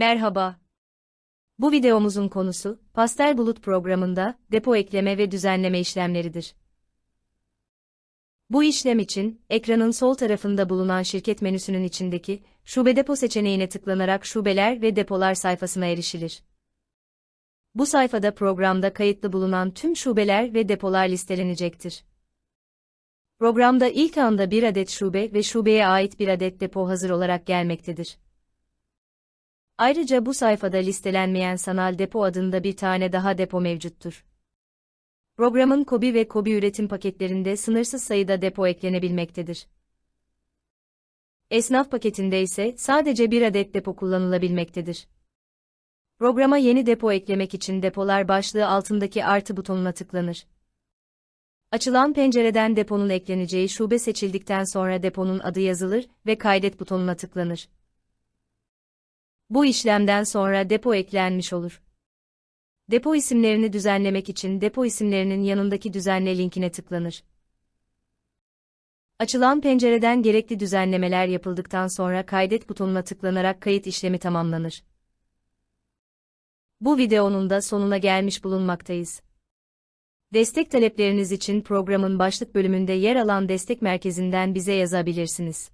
Merhaba. Bu videomuzun konusu, Pastel Bulut programında depo ekleme ve düzenleme işlemleridir. Bu işlem için, ekranın sol tarafında bulunan şirket menüsünün içindeki Şube Depo seçeneğine tıklanarak şubeler ve depolar sayfasına erişilir. Bu sayfada programda kayıtlı bulunan tüm şubeler ve depolar listelenecektir. Programda ilk anda bir adet şube ve şubeye ait bir adet depo hazır olarak gelmektedir. Ayrıca bu sayfada listelenmeyen sanal depo adında bir tane daha depo mevcuttur. Programın KOBİ ve KOBİ üretim paketlerinde sınırsız sayıda depo eklenebilmektedir. Esnaf paketinde ise sadece bir adet depo kullanılabilmektedir. Programa yeni depo eklemek için depolar başlığı altındaki artı butonuna tıklanır. Açılan pencereden deponun ekleneceği şube seçildikten sonra deponun adı yazılır ve kaydet butonuna tıklanır. Bu işlemden sonra depo eklenmiş olur. Depo isimlerini düzenlemek için depo isimlerinin yanındaki düzenle linkine tıklanır. Açılan pencereden gerekli düzenlemeler yapıldıktan sonra kaydet butonuna tıklanarak kayıt işlemi tamamlanır. Bu videonun da sonuna gelmiş bulunmaktayız. Destek talepleriniz için programın başlık bölümünde yer alan destek merkezinden bize yazabilirsiniz.